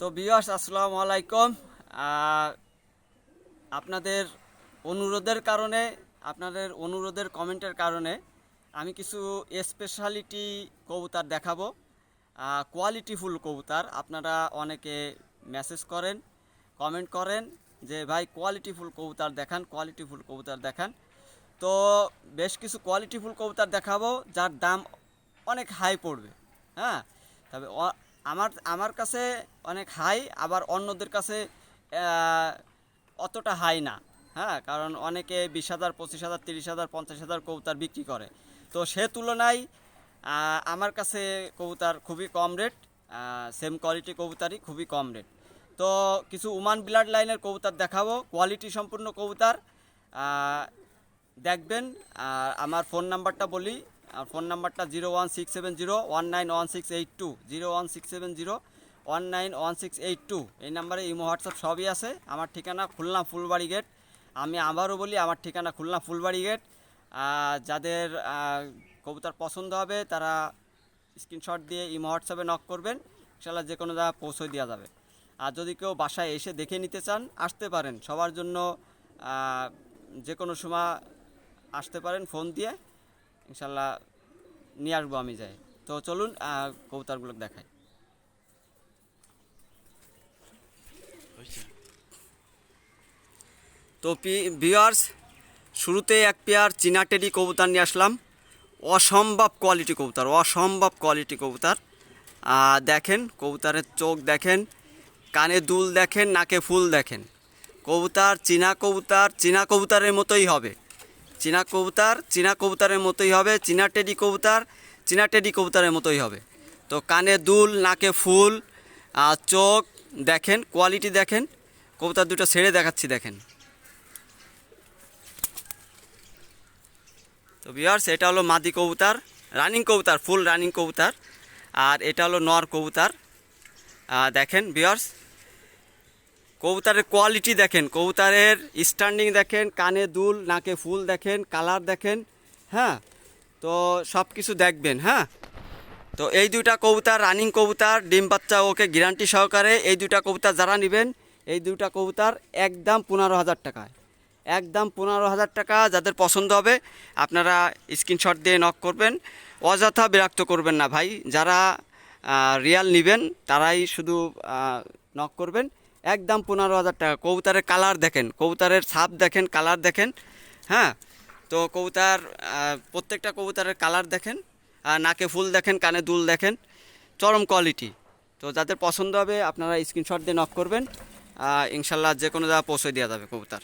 তো বিয়াস আসসালামু আলাইকুম। আপনাদের অনুরোধের কারণে, আপনাদের অনুরোধের কমেন্টের কারণে আমি কিছু স্পেশালিটি কবুতার দেখাবো। কোয়ালিটিফুল কবুতর, আপনারা অনেকে মেসেজ করেন কমেন্ট করেন যে, ভাই কোয়ালিটিফুল কবুতর দেখান কোয়ালিটিফুল কবুতর দেখান। তো বেশ কিছু কোয়ালিটিফুল কবুতর দেখাবো, যার দাম অনেক হাই পড়বে হ্যাঁ? তবে আমার আমার কাছে অনেক হাই আবার অন্যদের কাছে অতটা হাই না হ্যাঁ? কারণ অনেকে বিশ হাজার, পঁচিশ হাজার, তিরিশ হাজার, পঞ্চাশ হাজার কবুতর বিক্রি করে। তো সে তুলনায় আমার কাছে কবুতর খুবই কম রেট সেম কোয়ালিটি কবুতরই খুবই কম রেট তো কিছু উমান ব্লাড লাইনের কবুতর দেখাবো কোয়ালিটি সম্পূর্ণ কবুতর দেখবেন, আর আমার ফোন নাম্বারটা বলি আর ফোন নাম্বারটা zero one six seven zero one nine one six eight two, zero one six seven zero one nine one six eight two. এই নাম্বারে ইমো, হোয়াটসঅ্যাপ সবই আছে। আমার ঠিকানা খুলনা ফুলবাড়ি গেট। আমি আবারও বলি, আমার ঠিকানা খুলনা ফুলবাড়ি গেট। যাদের কবুতর পছন্দ হবে, তারা স্ক্রিনশট দিয়ে ইমো, হোয়াটসঅ্যাপে নক করবেন। ইনশাল্লাহ যে কোনো জায়গায় পৌঁছে দেওয়া যাবে। আর যদি কেউ বাসায় এসে দেখে নিতে চান, আসতে পারেন। সবার জন্য যে কোনো সময় আসতে পারেন ফোন দিয়ে। ইনশাল্লাহ নিয়ে আসব আমি যাই। তো চলুন কবুতরগুলো দেখাই। তো ভিওয়ার্স শুরুতে এক পেয়ার চীনা টেডি কবুতর নিয়ে আসলাম। অসম্ভব কোয়ালিটি কবুতর অসম্ভব কোয়ালিটি কবুতর। দেখেন কবুতরের চোখ দেখেন কানে দুল দেখেন নাকে ফুল দেখেন। কবুতর চীনা কবুতর চীনা কবুতরের মতোই হবে। চীনা কবুতর, চীনা কবুতরের মতোই হবে, চীনা টেডি কবুতর, চীনা টেডি কবুতরের মতোই হবে। তো কানে দুল, নাকে ফুল আর চোখ, দেখেন কোয়ালিটি দেখেন, কবুতর দুটো ছেড়ে দেখাচ্ছি, দেখেন। তো বিয়ার্স এটা হলো মাদি কবুতার রানিং কবুতর ফুল রানিং কবুতর, আর এটা হলো নর কবুতার। দেখেন বিয়ার্স কবুতরের কোয়ালিটি দেখেন, কবুতরের স্ট্যান্ডিং দেখেন, কানে দুল, নাকে ফুল দেখেন কালার দেখেন হ্যাঁ? তো সব কিছু দেখবেন হ্যাঁ? তো এই দুইটা কবুতর রানিং কবুতর, ডিম বাচ্চা ওকে গ্যারান্টি সহকারে এই দুইটা কবুতর যারা নেবেন, এই দুইটা কবুতর একদম পনেরো হাজার টাকায়। একদম পনেরো হাজার টাকা যাদের পছন্দ হবে, আপনারা স্ক্রিনশট দিয়ে নক করবেন, অযথা বিরক্ত করবেন না ভাই। যারা রিয়াল নেবেন, তারাই শুধু নক করবেন। একদম পনেরো হাজার টাকা। কবুতারের কালার দেখেন, কবুতারের ছাপ দেখেন কালার দেখেন হ্যাঁ? তো কবুতার প্রত্যেকটা কবুতারের কালার দেখেন, আর নাকে ফুল দেখেন, কানে দুল দেখেন, চরম কোয়ালিটি তো যাদের পছন্দ হবে, আপনারা স্ক্রিনশট দিয়ে নক করবেন ইনশাল্লাহ যে কোনো জায়গা পৌঁছে দেওয়া যাবে কবুতার।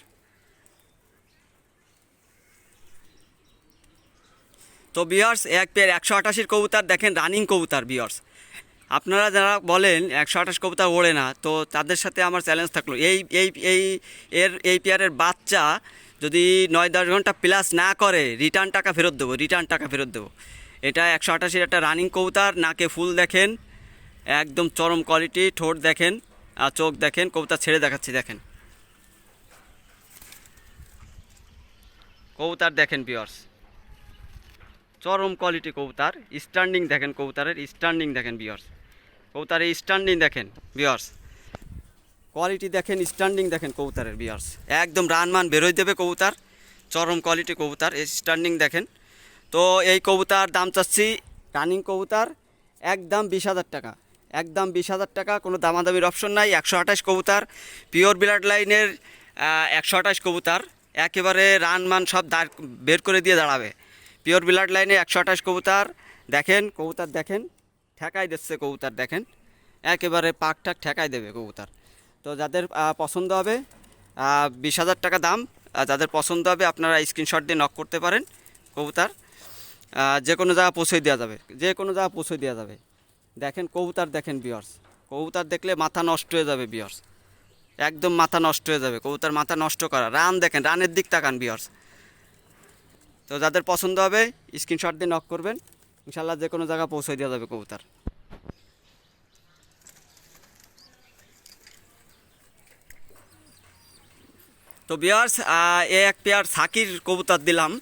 তো বিয়ার্স এক পেয়ার একশো আটাশির কবুতার দেখেন রানিং কবুতর বিয়ার্স আপনারা যারা বলেন একশো আঠাশ কবুতর ওড়ে না, তো তাদের সাথে আমার চ্যালেঞ্জ থাকল। এই এই এই, এর, এই পেয়ারের বাচ্চা যদি নয় দশ ঘণ্টা প্লাস না করে রিটার্ন টাকা ফেরত দেবো রিটার্ন টাকা ফেরত দেবো। এটা একশো আটাশির একটা রানিং কবুতর, নাকে ফুল দেখেন, একদম চরম কোয়ালিটি ঠোঁট দেখেন, আর চোখ দেখেন, কবুতর ছেড়ে দেখাচ্ছি, দেখেন। কবুতর দেখেন বিয়ার্স চরম কোয়ালিটি কবুতর স্ট্যান্ডিং দেখেন কবুতরের স্ট্যান্ডিং দেখেন বিয়ার্স কবুতরের স্ট্যান্ডিং দেখেন বিয়ার্স কোয়ালিটি দেখেন স্ট্যান্ডিং দেখেন কবুতরের বিয়ার্স একদম রানমান বেরোয় দেবে কবুতর, চরম কোয়ালিটি কবুতর স্ট্যান্ডিং দেখেন। তো এই কবুতার দাম চাচ্ছি রানিং কবুতর, একদম বিশ হাজার টাকা। একদম বিশ হাজার টাকা, কোনো দামাদামির অপশন নাই, একশো আঠাশ কবুতার পিওর ব্লাড লাইনের একশো আঠাশ কবুতার, একেবারে রান মান সব দাঁড়, বের করে দিয়ে দাঁড়াবে। পিওর ব্লাড লাইনে একশো আঠাশ কবুতার, দেখেন, কবুতর দেখেন। ঠেকাই দিচ্ছে কবুতর, দেখেন। একেবারে পাক ঠাক ঠেকাই দেবে কবুতর। তো যাদের পছন্দ হবে বিশ হাজার টাকা দাম যাদের পছন্দ হবে, আপনারা স্ক্রিনশট দিয়ে নক করতে পারেন কবুতর। যে কোনো জায়গা পৌঁছে দেওয়া যাবে, যে কোনো জায়গা পৌঁছে দেওয়া যাবে। দেখেন কবুতর, দেখেন বিয়ার্স কবুতর দেখলে মাথা নষ্ট হয়ে যাবে বিয়ার্স একদম মাথা নষ্ট হয়ে যাবে, কবুতর মাথা নষ্ট করা। রান দেখেন, রানের দিক তাকান বিয়ার্স তো যাদের পছন্দ হবে স্ক্রিনশট দিয়ে নক করবেন। ইনশাল্লাহ যে কোনো জায়গা পৌঁছে দেওয়া যাবে কবুতর। তো বিয়ার্স এ এক পেয়ার সাকির কবুতর দিলাম।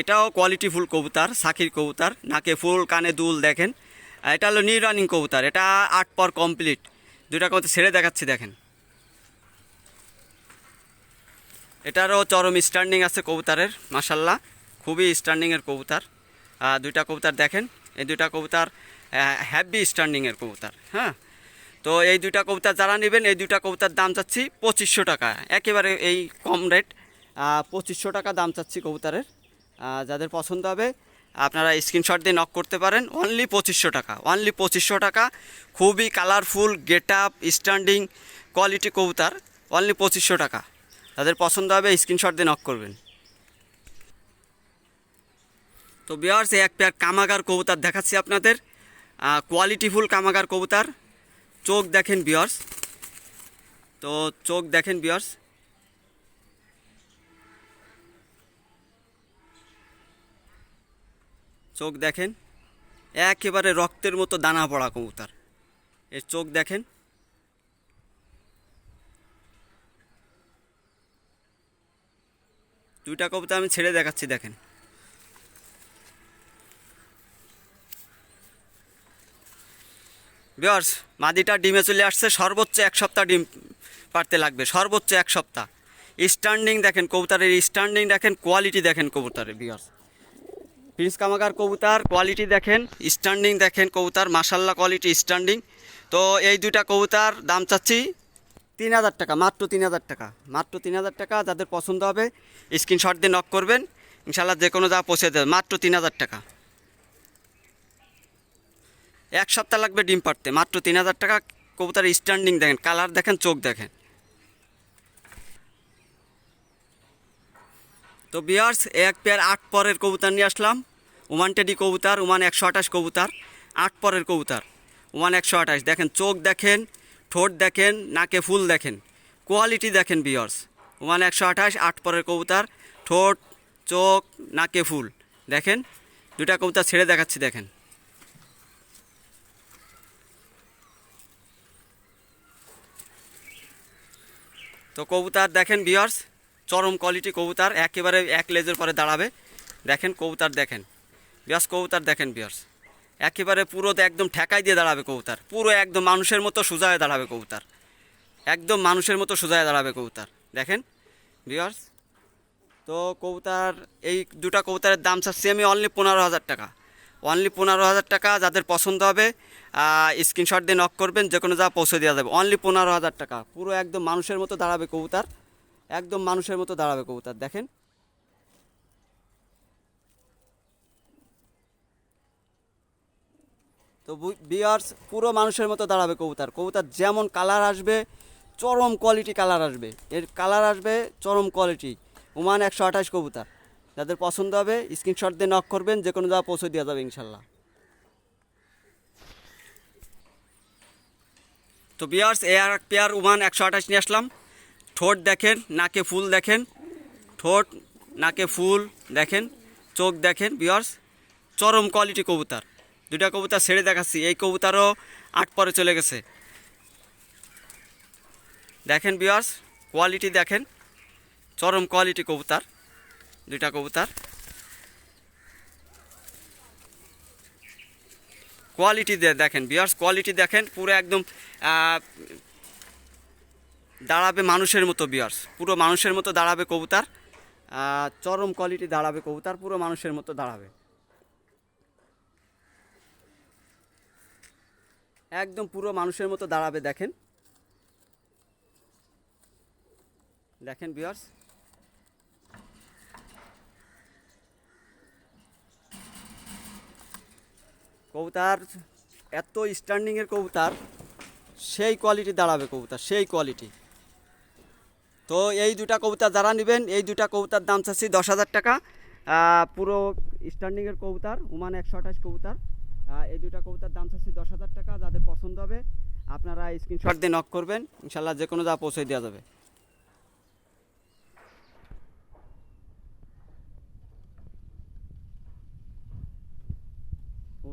এটাও কোয়ালিটিফুল কবুতর, সাকির কবুতর। নাকে ফুল কানে দুল দেখেন। এটা হলো নিউ রানিং কবুতর। এটা আট পর কমপ্লিট দুইটা কবুতর ছেড়ে দেখাচ্ছি, দেখেন। এটারও চরম স্ট্যান্ডিং আছে কবুতারের মাসাল্লাহ খুবই স্ট্যান্ডিংয়ের কবুতার। দুইটা কবুতার দেখেন। এই দুইটা কবুতার হ্যাভি স্ট্যান্ডিংয়ের কবুতার হ্যাঁ। তো এই দুইটা কবুতর যারা নেবেন, এই দুইটা কবুতার দাম চাচ্ছি পঁচিশশো টাকা। একেবারে এই কম রেট পঁচিশশো টাকা দাম চাচ্ছি কবুতরের। যাদের পছন্দ হবে, আপনারা স্ক্রিনশট দিয়ে নক করতে পারেন। অনলি পঁচিশশো টাকা অনলি পঁচিশশো টাকা। খুবই colourful get up standing quality কবুতর অনলি পঁচিশশো টাকা। তাদের পছন্দ হবে স্ক্রিনশট দিয়ে নক করবেন। তো বিয়ার্স এক পেয়ার কামাগার কবুতর দেখাচ্ছি আপনাদের। কোয়ালিটিফুল কামাগার কবুতর। চোখ দেখেন বিয়ার্স তো চোখ দেখেন বিয়ার্স চোখ দেখেন। একেবারে রক্তের মতো দানা পড়া কবুতর। এর চোখ দেখেন। দুইটা কবুতর আমি ছেড়ে দেখাচ্ছি, দেখেন। বিয়ার্স মাদিটা ডিমে চলে আসছে, সর্বোচ্চ এক সপ্তাহ ডিম পারতে লাগবে, সর্বোচ্চ এক সপ্তাহ। স্ট্যান্ডিং দেখেন কবুতরের স্ট্যান্ডিং দেখেন কোয়ালিটি দেখেন কবুতরের বিয়ার্স প্রিন্স কামাকার কবুতর কোয়ালিটি দেখেন স্ট্যান্ডিং দেখেন কবুতর মাসাল্লা কোয়ালিটি স্ট্যান্ডিং তো এই দুইটা কবুতর, দাম চাচ্ছি তিন হাজার টাকা, মাত্র তিন হাজার টাকা, মাত্র তিন হাজার টাকা, যাদের পছন্দ হবে স্ক্রিনশট দিয়ে নক করবেন। ইনশাল্লাহ যে কোনো যা পৌঁছে দেবে, মাত্র তিন হাজার টাকা। এক সপ্তাহ লাগবে ডিম পাড়তে, মাত্র তিন হাজার টাকা কবুতার স্ট্যান্ডিং দেখেন কালার দেখেন, চোখ দেখেন। তো বিয়ার্স এক পেয়ার আট পরের কবুতর নিয়ে আসলাম। ওমান টেডি কবুতর, ওমান একশো আঠাশ কবুতর, আট পরের কবুতর। ওমান একশো আঠাশ, দেখেন, চোখ দেখেন, ঠোঁট দেখেন, নাকে ফুল দেখেন কোয়ালিটি দেখেন বিয়ার্স ওমান একশো আঠাশ, আট পরের কবুতর, ঠোঁট, চোখ, নাকে ফুল। দেখেন, দুটা কবুতর ছেড়ে দেখাচ্ছি, দেখেন। তো কবুতার দেখেন বিয়ার্স চরম কোয়ালিটি কবুতার, একেবারে এক লেজের পরে দাঁড়াবে। দেখেন কবুতর দেখেন। বিয়ার্স কবুতার দেখেন বিয়ার্স একেবারে পুরো একদম ঠেকাই দিয়ে দাঁড়াবে কবুতর। পুরো একদম মানুষের মতো সোজা হয়ে দাঁড়াবে কবুতর। একদম মানুষের মতো সোজা হয়ে দাঁড়াবে কবুতর। দেখেন বিয়ার্স তো কবুতার, এই দুটা কবুতরের দাম চাচ্ছি আমি অনলি পনেরো হাজার টাকা। অনলি পনেরো হাজার টাকা যাদের পছন্দ হবে স্ক্রিনশট দিয়ে নক করবেন, যে কোনো যা পৌঁছে দেওয়া যাবে। অনলি পনেরো হাজার টাকা। পুরো একদম মানুষের মতো দাঁড়াবে কবুতর। একদম মানুষের মতো দাঁড়াবে কবুতর, দেখেন। তো বিয়ার্স পুরো মানুষের মতো দাঁড়াবে কবুতর। কবুতর যেমন কালার আসবে, চরম কোয়ালিটি কালার আসবে। এর কালার আসবে, চরম কোয়ালিটি ওমান একশো আঠাশ কবুতর। যাদের পছন্দ হবে স্ক্রিনশট দিয়ে নক করবেন যে কোনো জায়গা পৌঁছে দেওয়া যাবে ইনশাল্লাহ। তো বিয়ার্স এ আর পেয়ার ওমান একশো আঠাশ নিয়ে আসলাম। ঠোঁট দেখেন, নাকে ফুল দেখেন। ঠোঁট, নাকে ফুল দেখেন, চোখ দেখেন বিয়ার্স চরম কোয়ালিটি কবুতর। দুটা কবুতর ছেড়ে দেখাচ্ছি। এই কবুতরও আট পরে চলে গেছে। দেখেন বিয়ার্স কোয়ালিটি দেখেন। চরম কোয়ালিটি কবুতর। দুইটা কবুতর। কোয়ালিটি দেখেন বিয়ার্স কোয়ালিটি দেখেন, পুরো একদম দাঁড়াবে মানুষের মতো বিয়ার্স পুরো মানুষের মতো দাঁড়াবে কবুতর। চরম কোয়ালিটি দাঁড়াবে কবুতর, পুরো মানুষের মতো দাঁড়াবে। একদম পুরো মানুষের মতো দাঁড়াবে, দেখেন। দেখেন বিয়ার্স কবুতার এত স্ট্যান্ডিংয়ের কবুতার, সেই কোয়ালিটি দাঁড়াবে কবুতর, সেই কোয়ালিটি তো এই দুটা কবুতর যারা নেবেন, এই দুটা কবুতার দাম চাচ্ছি দশ হাজার টাকা। পুরো স্ট্যান্ডিংয়ের কবুতর, ওমান একশো আঠাশ কবুতর। এই দুটা কবুতার দাম চাচ্ছি দশ হাজার টাকা, যাদের পছন্দ হবে, আপনারা স্ক্রিনশট দিয়ে নক করবেন, ইনশাল্লাহ যে কোনো যা পৌঁছে দেওয়া যাবে।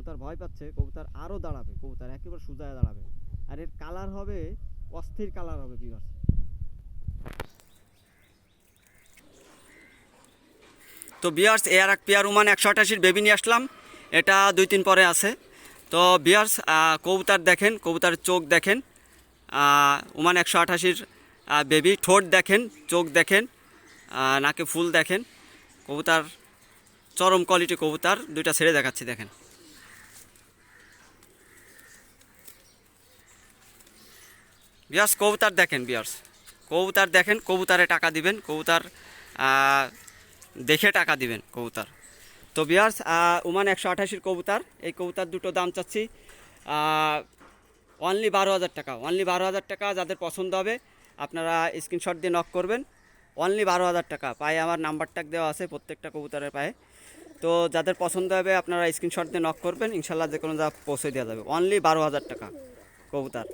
কবুতর ভয় পাচ্ছে, কবুতর আরও দাঁড়াবে, কবুতর একেবারে সোজা দাঁড়াবে। আর এর কালার হবে, অস্থির কালার হবে বিভার্স তো বিয়ার্স এয়ার এক পেয়ার উমান একশো আটাশির বেবি নিয়ে আসলাম। এটা দুই তিন পরে আছে। তো বিয়ার্স কবুতর দেখেন কবুতরের চোখ দেখেন। উমান একশো আঠাশির বেবি ঠোঁট দেখেন, চোখ দেখেন নাকে ফুল দেখেন। কবুতার চরম কোয়ালিটি কবুতার, দুইটা ছেড়ে দেখাচ্ছি, দেখেন। বিয়ার্স কবুতার দেখেন বিয়ার্স কবুতার দেখেন, কবুতারে টাকা দিবেন, কবুতার দেখে টাকা দিবেন, কবুতার। তো বিয়ার্স ওমান একশো আঠাশির কবুতার, এই কবুতার দুটো দাম চাচ্ছি অনলি বারো হাজার টাকা অনলি বারো হাজার টাকা যাদের পছন্দ হবে, আপনারা স্ক্রিনশট দিয়ে নক করবেন অনলি বারো হাজার টাকা। পায়ে আমার নাম্বার ট্যাগ দেওয়া আছে প্রত্যেকটা কবুতরের পায়ে। তো যাদের পছন্দ হবে, আপনারা স্ক্রিনশট দিয়ে নক করবেন, ইনশাল্লাহ যে কোনো যা পৌঁছে দেওয়া যাবে। অনলি বারো হাজার টাকা কবুতার।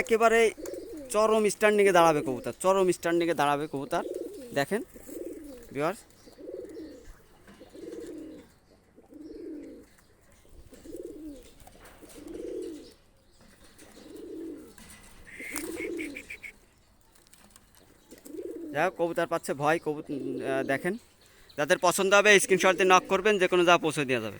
একেবারে চরম স্ট্যান্ডিংয়ে দাঁড়াবে কবুতর, চরম স্ট্যান্ডিংয়ে দাঁড়াবে কবুতর। দেখেন ভিউয়ার্স যাই কবুতর পাচ্ছে ভয় কবুতর দেখেন। যাদের পছন্দ হবে স্ক্রিনশট নক করবেন যে কোনো যা পৌঁছে দেওয়া যাবে।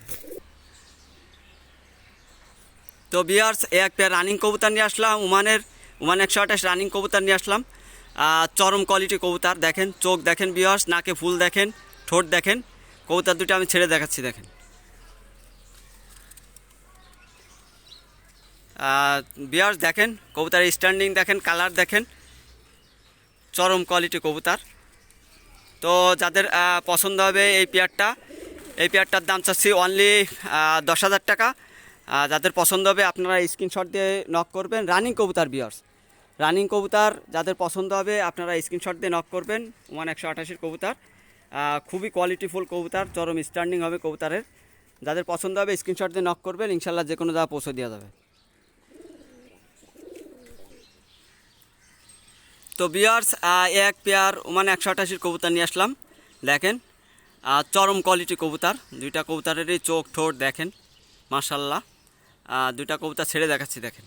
তো বিয়ার্স এক পেয়ার রানিং কবুতর নিয়ে আসলাম, উমানের, উমান একশো আঠাশ রানিং কবুতর নিয়ে আসলাম। চরম কোয়ালিটি কবুতর, দেখেন, চোখ দেখেন বিয়ার্স নাকে ফুল দেখেন, ঠোঁট দেখেন, কবুতর দুটো আমি ছেড়ে দেখাচ্ছি, দেখেন। বিয়ার্স দেখেন, কবুতরের স্ট্যান্ডিং দেখেন কালার দেখেন, চরম কোয়ালিটি কবুতর। তো যাদের পছন্দ হবে এই পেয়ারটা এই পেয়ারটার দাম চাচ্ছি অনলি দশ হাজার টাকা। যাদের পছন্দ হবে আপনারা স্ক্রিনশট দিয়ে নক করবেন। রানিং কবুতার বিয়ার্স রানিং কবুতার, যাদের পছন্দ হবে আপনারা স্ক্রিনশট দিয়ে নক করবেন। ওয়ান একশো আঠাশির কবুতর। খুবই কোয়ালিটিফুল কবুতার, চরম স্ট্যান্ডিং হবে কবুতারের। যাদের পছন্দ হবে স্ক্রিনশট দিয়ে নক করবেন, ইনশাল্লাহ যে কোনো জায়গা পৌঁছে দেওয়া যাবে। তো বিয়ার্স এক পেয়ার ওমান একশো আঠাশির কবুতর নিয়ে আসলাম। দেখেন চরম কোয়ালিটি কবুতর। দুইটা কবুতরেরই চোখ ঠোঁট দেখেন। মার্শাল্লাহ দুইটা কবুতর ছেড়ে দেখাচ্ছি, দেখেন।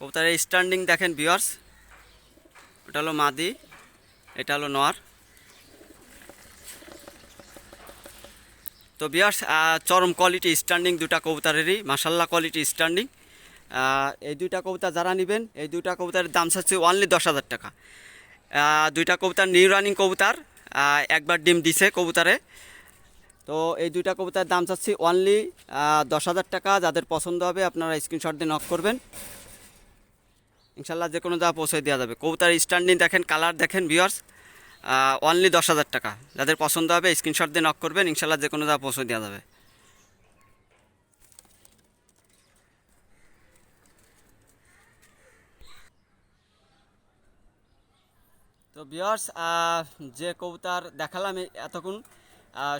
কবুতরের স্ট্যান্ডিং দেখেন বিয়ার্স ওটা হলো মাদি, এটা হলো নোয়ার তো বিয়ার্স চরম কোয়ালিটি স্ট্যান্ডিং দুটা কবুতরেরই মাসাল্লাহ কোয়ালিটি স্ট্যান্ডিং এই দুইটা কবুতর যারা নেবেন, এই দুইটা কবুতরের দাম চাচ্ছে অনলি দশ হাজার টাকা। দুইটা কবুতর নিউ রানিং কবুতর একবার ডিম দিছে কবুতরে। তো এই দুইটা কবুতরের দাম চাচ্ছি অনলি দশ হাজার টাকা। যাদের পছন্দ হবে, আপনারা স্ক্রিনশট দিয়ে নক করবেন। ইনশাল্লাহ যে কোনো যা পৌঁছে দেওয়া যাবে। কবুতার স্ট্যান্ডিং দেখেন কালার দেখেন ভিউয়ার্স অনলি দশ হাজার টাকা। যাদের পছন্দ হবে স্ক্রিনশট দিয়ে নক করবেন, ইনশাল্লাহ যে কোনো যা পৌঁছে দেওয়া যাবে। তো বিয়ার্স যে কবুতার দেখালাম এতক্ষণ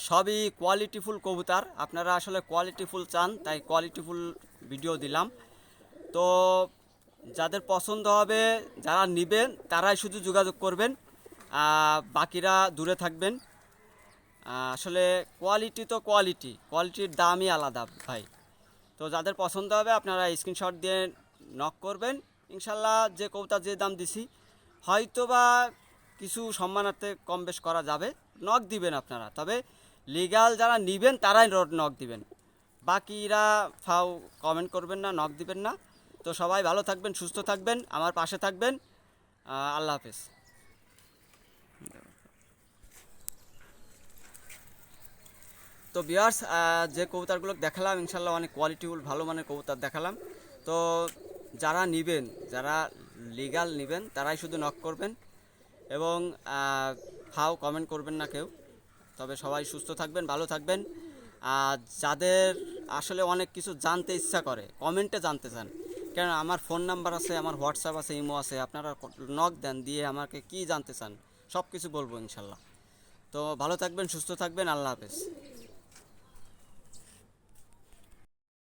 সবই কোয়ালিটিফুল কবুতার। আপনারা আসলে কোয়ালিটিফুল চান, তাই কোয়ালিটিফুল ভিডিও দিলাম। তো যাদের পছন্দ হবে, যারা নেবেন, তারাই শুধু যোগাযোগ করবেন বাকিরা দূরে থাকবেন। আসলে কোয়ালিটি তো কোয়ালিটি কোয়ালিটির দামই আলাদা ভাই। তো যাদের পছন্দ হবে, আপনারা স্ক্রিনশট দিয়ে নক করবেন। ইনশাল্লাহ যে কবুতর, যে দাম দিছি হয়তো বা কিছু সম্মানার্থে কম বেশ করা যাবে। নক দিবেন আপনারা। তবে লিগাল যারা নিবেন, তারাই নক দিবেন। বাকিরা ফাও কমেন্ট করবেন না নক দিবেন না। তো সবাই ভালো থাকবেন, সুস্থ থাকবেন, আমার পাশে থাকবেন। আল্লাহ হাফেজ। তো বিয়ার্স যে কবুতরগুলো দেখালাম ইনশাল্লাহ অনেক কোয়ালিটিফুল ভালো মানের কবুতর দেখালাম। তো যারা নিবেন, যারা লিগাল নেবেন, তারাই শুধু নক করবেন। এবং ফাও কমেন্ট করবেন না কেউ। তবে সবাই সুস্থ থাকবেন, ভালো থাকবেন। আর যাদের আসলে অনেক কিছু জানতে ইচ্ছা করে কমেন্টে জানতে চান। কেন আমার ফোন নাম্বার আছে, আমার হোয়াটসঅ্যাপ আছে ইমো আছে, আপনারা নক দেন, দিয়ে আমাকে কি জানতে চান সব কিছু বলব ইনশাল্লাহ। তো ভালো থাকবেন, সুস্থ থাকবেন, আল্লাহ হাফেজ।